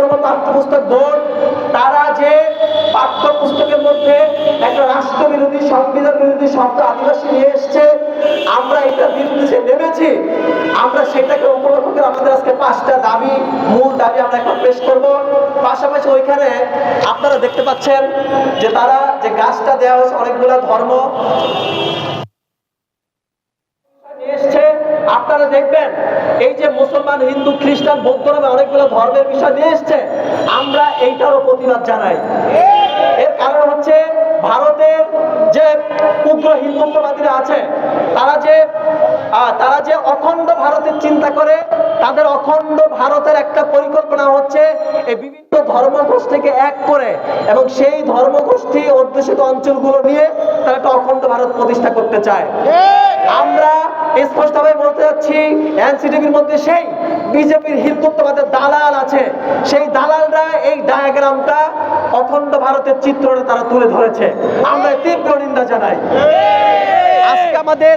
করব পাঠ্যপুস্তক বোর্ড, তারা যে পাঠ্যপুস্তকের মধ্যে একটা রাষ্ট্রবিরোধী, সংবিধান বিরোধী শব্দ আদিবাসী নিয়ে এসছে, আমরা এটার বিরুদ্ধে নেমেছি, আমরা সেটাকে উপলক্ষ করে আমাদের আজকে পাঁচটা দাবি, মূল দাবি আমরা এখন পেশ করব। পাশাপাশি ওইখানে আপনারা দেখতে পাচ্ছেন যে তারা যে গাছটা দেওয়া হয়েছে, অনেকগুলো ধর্ম আপনারা দেখবেন এই যে মুসলমান হিন্দু খ্রিস্টান বৌদ্ধ নামে অনেকগুলো ধর্মের বিষয় নিয়ে এসছে আমরা এইটারও প্রতিবাদ জানাই। এর কারণ হচ্ছে ভারতের যে উগ্র হিন্দুত্ববাদীরা আছে তারা যে তারা যে অখণ্ড ভারতের চিন্তা করে তাদের অখণ্ড ভারতের একটা পরিকল্পনা হচ্ছে এই বিভিন্ন ধর্মগোষ্ঠীকে এক করে এবং সেই ধর্মগোষ্ঠী অধ্যুষিত অঞ্চলগুলো নিয়ে তারা একটা অখণ্ড ভারত প্রতিষ্ঠা করতে চায়। আমরা স্পষ্টভাবে বলতে যাচ্ছি, এনসিটিভির মধ্যে সেই বিজেপির হিন্দুত্ববাদের দালাল আছে। সেই দালালরা এই ডায়াগ্রামটা অখণ্ড ভারতের চিত্রটা তারা তুলে ধরেছে। আমরা তীব্র নিন্দা জানাই। আজকে আমাদের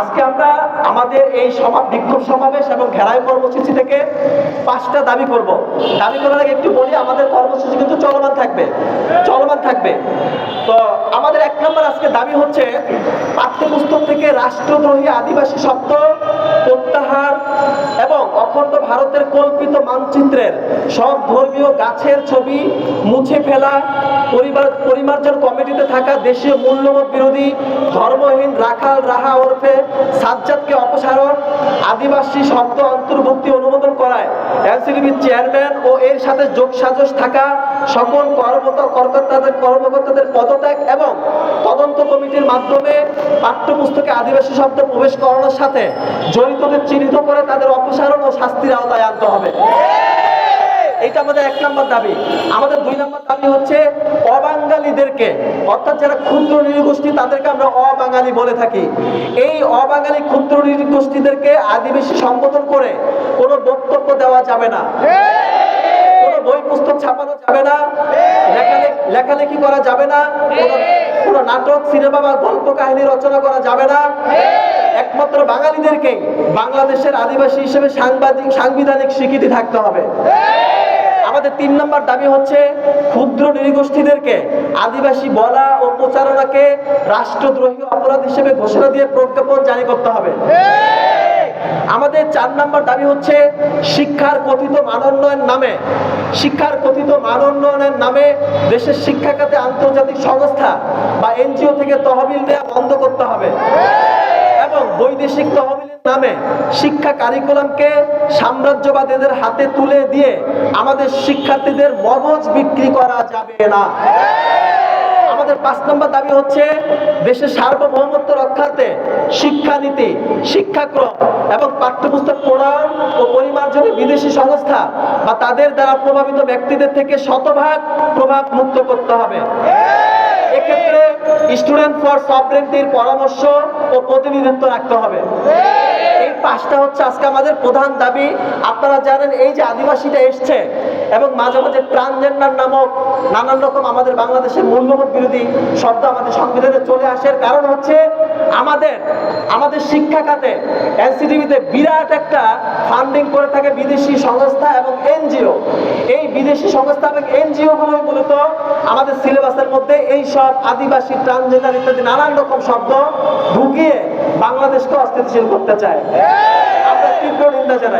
আজকে আমরা আমাদের এই সভা বিক্ষোভ সমাবেশ এবং ঘেরাই কর্মসূচি থেকে পাঁচটা দাবি করব। দাবি করার আগে একটু বলি, আমাদের কর্মসূচি কিন্তু চলমান থাকবে। চলমান থাকবে। তো আমাদের এক নম্বর আজকে দাবি হচ্ছে পাঠ্যপুস্তক থেকে রাষ্ট্রদ্রোহী আদিবাসী শব্দ, প্রত্যাহার এবং অখণ্ড ভারতের কল্পিত মানচিত্রের সব ধর্মীয় গাছের ছবি মুছে ফেলা, পরিবার, পরিমার্জন কমিটিতে থাকা দেশীয় মূল্যবোধ বিরোধী ধর্মহীন রাখাল রাহা ওরফে সাজ্জাদকে অপসারণ, আদিবাসী শব্দ অন্তর্ভুক্তি অনুমোদন করায় এনসিডিবির চেয়ারম্যান ও এর সাথে যোগসাজশ থাকা সকল কর্মকর্তা কর্মকর্তাদের কর্মকর্তাদের পদত্যাগ এবং তদন্ত কমিটির মাধ্যমে পাঠ্যপুস্তকে আদিবাসী শব্দ প্রবেশ করানোর সাথে জড়িতদের চিহ্নিত করে তাদের অপসারণ ও শাস্তির আওতায় আনতে হবে। এটা আমাদের এক নম্বর দাবি। আমাদের দুই নম্বর দাবি হচ্ছে অবাঙালিদেরকে, অর্থাৎ যারা ক্ষুদ্র নৃগোষ্ঠী, তাদেরকে আমরা অবাঙালি বলে থাকি। এই অবাঙালি ক্ষুদ্র নৃগোষ্ঠীদেরকে আদিবাসী সম্বোধন করে কোনো বক্তব্য দেওয়া যাবে না। বই পুস্তক ছাপানো যাবে না। লেখালে- লেখালেখি করা যাবে না। কোনো- কোনো নাটক, সিনেমা বা গল্প কাহিনী রচনা করা যাবে না। একমাত্র বাঙালিদেরকে বাংলাদেশের আদিবাসী হিসেবে সাংবাদিক, সাংবিধানিক স্বীকৃতি থাকতে হবে। আমাদের তিন নম্বর দাবি হচ্ছে, ক্ষুদ্র নৃগোষ্ঠীদেরকে আদিবাসী বলা ও প্রচারণাকে রাষ্ট্রদ্রোহী অপরাধ হিসেবে ঘোষণা দিয়ে প্রজ্ঞাপন জারি করতে হবে। আমাদের চার নম্বর দাবি হচ্ছে শিক্ষার কথিত মানোন্নয়ন নামে। শিক্ষার কথিত মানোন্নয়নের নামে দেশের শিক্ষা খাতে আন্তর্জাতিক সংস্থা বা এনজিও থেকে তহবিল দেওয়া বন্ধ করতে হবে। এবং বৈদেশিক তহবিলের নামে শিক্ষা কারিকুলামকে সাম্রাজ্যবাদীদের হাতে তুলে দিয়ে আমাদের শিক্ষার্থীদের মগজ বিক্রি করা যাবে না। আমাদের পাঁচ নম্বর দাবি হচ্ছে দেশের সার্বভৌমত্ব রক্ষার্থে শিক্ষানীতি, শিক্ষাক্রম এবং পাঠ্যপুস্তক প্রণয়ন ও পরিমার্জনে বিদেশি সংস্থা বা তাদের দ্বারা প্রভাবিত ব্যক্তিদের থেকে শতভাগ প্রভাব মুক্ত করতে হবে। এক্ষেত্রে স্টুডেন্ট ফর সফরেন্টির পরামর্শ ও প্রতিনিধিত্ব রাখতে হবে। পাঁচটা হচ্ছে আজকে আমাদের প্রধান দাবি। আপনারা জানেন এই যে আদিবাসীটা এসছে এবং মাঝে মাঝে ট্রান্সজেন্ডার নামক নানান রকম আমাদের বাংলাদেশের মূল্যবোধ বিরোধী শব্দ আমাদের সংবিধানে চলে আসার কারণ হচ্ছে আমাদের আমাদের শিক্ষা খাতে এনসিটিভিতে বিরাট একটা ফান্ডিং করে থাকে বিদেশি সংস্থা এবং এনজিও। এই বিদেশি সংস্থা এবং এনজিও গুলো মূলত আমাদের সিলেবাসের মধ্যে এই সব আদিবাসী ট্রান্সজেন্ডার ইত্যাদি নানান রকম শব্দ ঢুকিয়ে বাংলাদেশকে অস্থিতিশীল করতে চায়। আমরা তীব্র নিন্দা জানাই।